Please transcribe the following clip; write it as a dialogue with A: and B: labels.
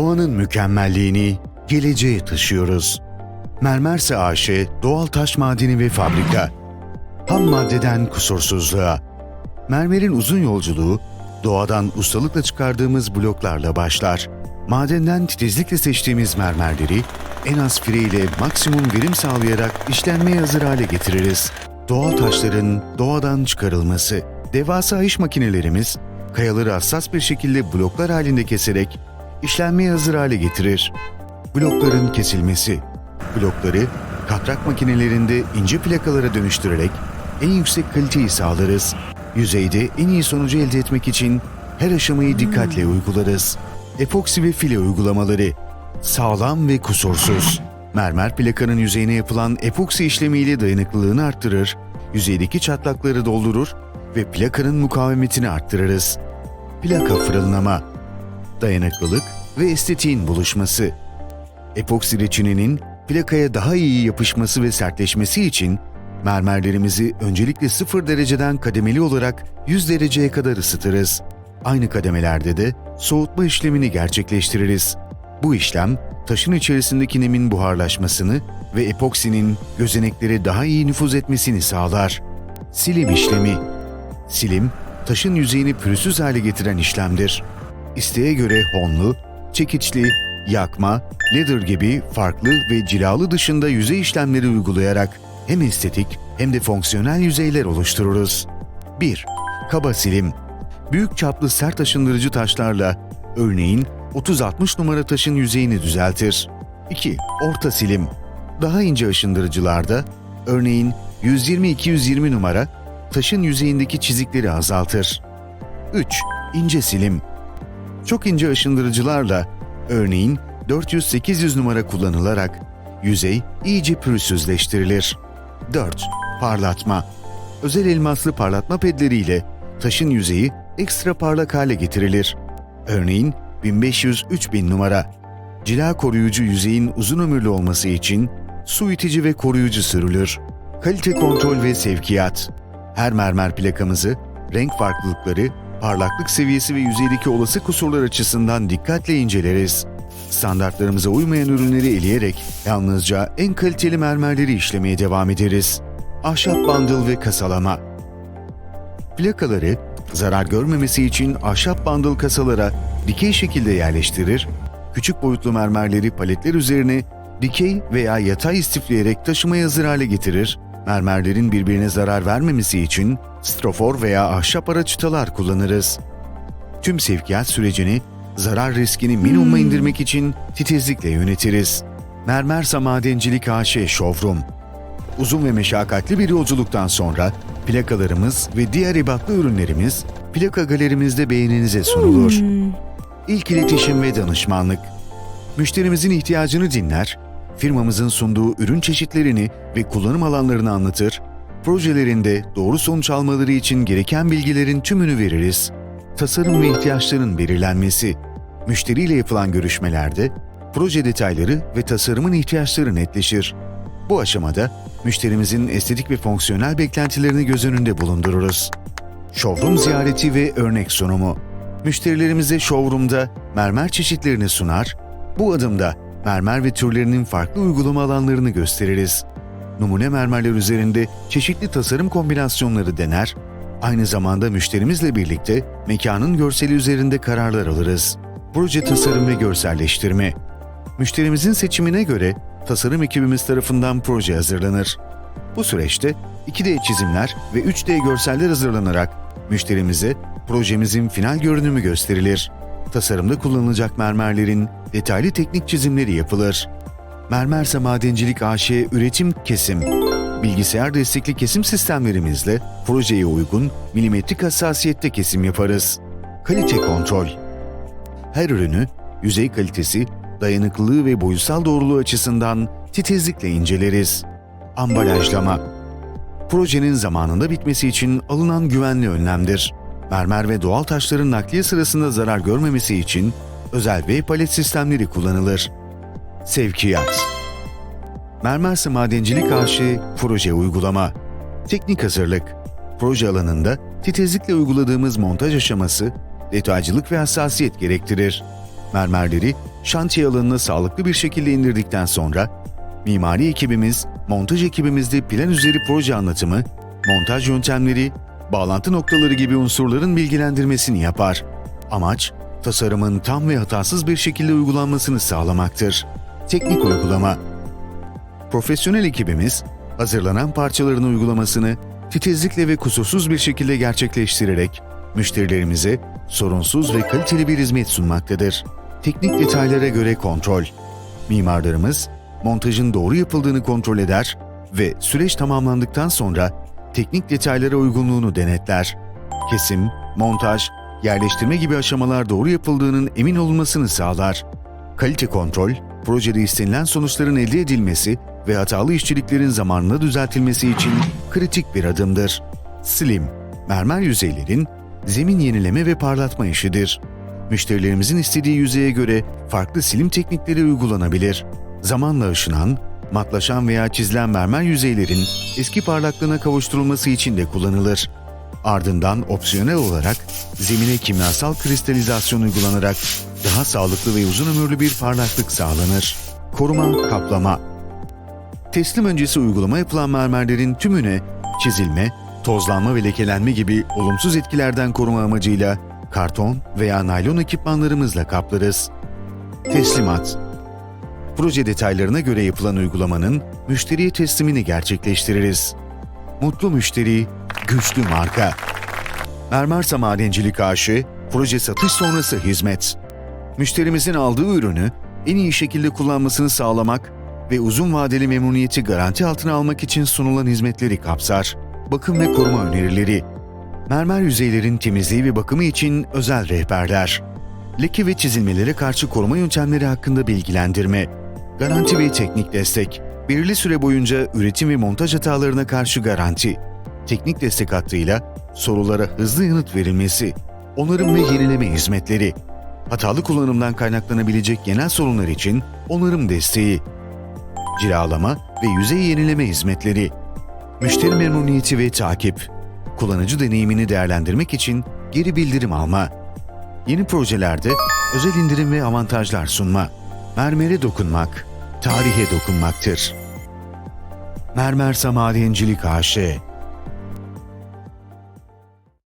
A: Doğanın mükemmelliğini geleceğe taşıyoruz. Mermerse AŞ doğal taş madeni ve fabrika. Ham maddeden kusursuzluğa. Mermerin uzun yolculuğu doğadan ustalıkla çıkardığımız bloklarla başlar. Madenden titizlikle seçtiğimiz mermerleri en az fireyle maksimum verim sağlayarak işlenmeye hazır hale getiririz. Doğal taşların doğadan çıkarılması. Devasa iş makinelerimiz kayaları hassas bir şekilde bloklar halinde keserek işlenmeye hazır hale getirir. Blokların kesilmesi. Blokları katrak makinelerinde ince plakalara dönüştürerek en yüksek kaliteyi sağlarız. Yüzeyde en iyi sonucu elde etmek için her aşamayı dikkatle uygularız. Epoksi ve file uygulamaları. Sağlam ve kusursuz. Mermer plakanın yüzeyine yapılan epoksi işlemiyle dayanıklılığını arttırır, yüzeydeki çatlakları doldurur ve plakanın mukavemetini arttırırız. Plaka fırınlama. Dayanıklılık ve estetiğin buluşması. Epoksi reçinenin plakaya daha iyi yapışması ve sertleşmesi için mermerlerimizi öncelikle 0 dereceden kademeli olarak 100 dereceye kadar ısıtırız. Aynı kademelerde de soğutma işlemini gerçekleştiririz. Bu işlem taşın içerisindeki nemin buharlaşmasını ve epoksinin gözeneklere daha iyi nüfuz etmesini sağlar. Silim işlemi Silim, taşın yüzeyini pürüzsüz hale getiren işlemdir. İsteğe göre honlu, çekiçli, yakma, leather gibi farklı ve cilalı dışında yüzey işlemleri uygulayarak hem estetik hem de fonksiyonel yüzeyler oluştururuz. 1. Kaba silim. Büyük çaplı sert aşındırıcı taşlarla örneğin 30-60 numara taşın yüzeyini düzeltir. 2. Orta silim. Daha ince aşındırıcılarda örneğin 120-220 numara taşın yüzeyindeki çizikleri azaltır. 3. İnce silim. Çok ince aşındırıcılarla örneğin 400-800 numara kullanılarak yüzey iyice pürüzsüzleştirilir. 4. Parlatma. Özel elmaslı parlatma pedleriyle taşın yüzeyi ekstra parlak hale getirilir. Örneğin 1500-3000 numara. Cila koruyucu yüzeyin uzun ömürlü olması için su itici ve koruyucu sürülür. Kalite kontrol ve sevkiyat. Her mermer plakamızı renk farklılıkları, parlaklık seviyesi ve yüzeydeki olası kusurlar açısından dikkatle inceleriz. Standartlarımıza uymayan ürünleri eleyerek yalnızca en kaliteli mermerleri işlemeye devam ederiz. Ahşap bandıl ve kasalama. Plakaları zarar görmemesi için ahşap bandıl kasalara dikey şekilde yerleştirir, küçük boyutlu mermerleri paletler üzerine dikey veya yatay istifleyerek taşımaya hazır hale getirir, mermerlerin birbirine zarar vermemesi için strofor veya ahşap ara çıtalar kullanırız. Tüm sevkiyat sürecini zarar riskini minimuma indirmek için titizlikle yönetiriz. Mermersa Madencilik AŞ Showroom Uzun ve meşakkatli bir yolculuktan sonra plakalarımız ve diğer ibatlı ürünlerimiz plaka galerimizde beğeninize sunulur. İlk iletişim ve danışmanlık. Müşterimizin ihtiyacını dinler, firmamızın sunduğu ürün çeşitlerini ve kullanım alanlarını anlatır, projelerinde doğru sonuç almaları için gereken bilgilerin tümünü veririz. Tasarım ve ihtiyaçların belirlenmesi. Müşteriyle yapılan görüşmelerde proje detayları ve tasarımın ihtiyaçları netleşir. Bu aşamada müşterimizin estetik ve fonksiyonel beklentilerini göz önünde bulundururuz. Showroom ziyareti ve örnek sunumu. Müşterilerimize showroom'da mermer çeşitlerini sunar, bu adımda mermer ve türlerinin farklı uygulama alanlarını gösteririz. Numune mermerler üzerinde çeşitli tasarım kombinasyonları dener, aynı zamanda müşterimizle birlikte mekanın görseli üzerinde kararlar alırız. Proje tasarım ve görselleştirme. Müşterimizin seçimine göre tasarım ekibimiz tarafından proje hazırlanır. Bu süreçte 2D çizimler ve 3D görseller hazırlanarak müşterimize projemizin final görünümü gösterilir. Tasarımda kullanılacak mermerlerin detaylı teknik çizimleri yapılır. Mermerse Madencilik AŞ üretim kesim. Bilgisayar destekli kesim sistemlerimizle projeye uygun milimetrik hassasiyette kesim yaparız. Kalite kontrol. Her ürünü yüzey kalitesi, dayanıklılığı ve boyusal doğruluğu açısından titizlikle inceleriz. Ambalajlama. Projenin zamanında bitmesi için alınan güvenli önlemdir. Mermer ve doğal taşların nakliye sırasında zarar görmemesi için özel V palet sistemleri kullanılır. Sevkiyat Mermerse Madencilik AŞ Proje Uygulama Teknik hazırlık Proje alanında titizlikle uyguladığımız montaj aşaması detaycılık ve hassasiyet gerektirir. Mermerleri şantiye alanına sağlıklı bir şekilde indirdikten sonra mimari ekibimiz, montaj ekibimizde plan üzeri proje anlatımı, montaj yöntemleri, bağlantı noktaları gibi unsurların bilgilendirmesini yapar. Amaç, tasarımın tam ve hatasız bir şekilde uygulanmasını sağlamaktır. Teknik uygulama Profesyonel ekibimiz, hazırlanan parçaların uygulamasını titizlikle ve kusursuz bir şekilde gerçekleştirerek müşterilerimize sorunsuz ve kaliteli bir hizmet sunmaktadır. Teknik detaylara göre kontrol. Mimarlarımız montajın doğru yapıldığını kontrol eder ve süreç tamamlandıktan sonra teknik detaylara uygunluğunu denetler. Kesim, montaj, yerleştirme gibi aşamalar doğru yapıldığının emin olunmasını sağlar. Kalite kontrol, projede istenilen sonuçların elde edilmesi ve hatalı işçiliklerin zamanında düzeltilmesi için kritik bir adımdır. Slim, mermer yüzeylerin zemin yenileme ve parlatma işidir. Müşterilerimizin istediği yüzeye göre farklı silim teknikleri uygulanabilir. Zamanla ışınan, matlaşan veya çizilen mermer yüzeylerin eski parlaklığına kavuşturulması için de kullanılır. Ardından opsiyonel olarak zemine kimyasal kristalizasyon uygulanarak daha sağlıklı ve uzun ömürlü bir parlaklık sağlanır. Koruma, kaplama Teslim öncesi uygulama yapılan mermerlerin tümüne çizilme, tozlanma ve lekelenme gibi olumsuz etkilerden koruma amacıyla karton veya naylon ekipmanlarımızla kaplarız. Teslimat Proje detaylarına göre yapılan uygulamanın müşteriye teslimini gerçekleştiririz. Mutlu müşteri, güçlü marka. Mermersa Madencilik AŞ, proje satış sonrası hizmet. Müşterimizin aldığı ürünü en iyi şekilde kullanmasını sağlamak ve uzun vadeli memnuniyeti garanti altına almak için sunulan hizmetleri kapsar. Bakım ve koruma önerileri. Mermer yüzeylerin temizliği ve bakımı için özel rehberler. Leke ve çizilmelere karşı koruma yöntemleri hakkında bilgilendirme. Garanti ve teknik destek. Belirli süre boyunca üretim ve montaj hatalarına karşı garanti. Teknik destek hattıyla sorulara hızlı yanıt verilmesi. Onarım ve yenileme hizmetleri. Hatalı kullanımdan kaynaklanabilecek genel sorunlar için onarım desteği ciralama ve yüzey yenileme hizmetleri, müşteri memnuniyeti ve takip, kullanıcı deneyimini değerlendirmek için geri bildirim alma, yeni projelerde özel indirim ve avantajlar sunma, mermere dokunmak, tarihe dokunmaktır. Mermer Madencilik AŞ